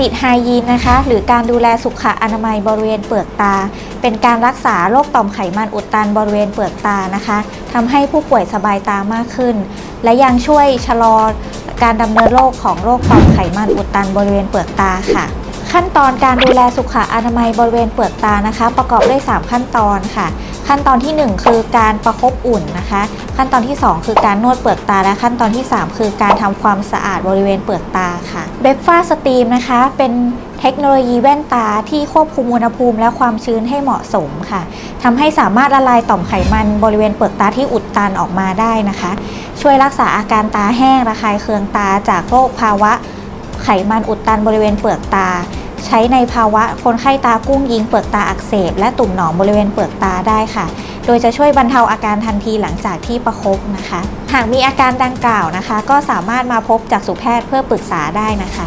ลิดไฮยีนนะคะ หรือการดูแลสุขอนามัยบริเวณเปลือกตา เป็นการรักษาโรคต่อมไขมันอุดตันบริเวณเปลือกตานะคะทำให้ผู้ป่วยสบายตามากขึ้น และยังช่วยชะลอการดำเนินโรคของโรคต่อมไขมันอุดตันบริเวณเปลือกตาค่ะ ขั้นตอนการดูแลสุขอนามัยบริเวณเปลือกตานะคะ ประกอบด้วย 3 ขั้นตอนค่ะ ขั้นตอนที่ 1 คือการประคบอุ่นนะคะ ขั้นตอนที่ 2 คือการนวดเปลือกตาและขั้นตอนที่ 3 คือการทำความสะอาดบริเวณเปลือกตาค่ะเบฟฟ้าสตรีมนะคะ เป็นเทคโนโลยีแว่นตาที่ควบคุมอุณหภูมิและความชื้นให้เหมาะสมค่ะทำให้สามารถละลายต่อมไขมันบริเวณเปลือกตาที่อุดตันออกมาได้นะคะ ช่วยรักษาอาการตาแห้งระคายเคืองตาจากโรคภาวะไขมันอุดตันบริเวณเปลือกตา ใช้ในภาวะคนไข้ตากุ้งยิงเปลือกตาอักเสบ และตุ่มหนองบริเวณเปลือกตาได้ค่ะ โดยจะช่วยบรรเทาอาการทันทีหลังจากที่ประคบนะคะ หากมีอาการดังกล่าวนะคะ ก็สามารถมาพบจักษุแพทย์เพื่อปรึกษาได้นะคะ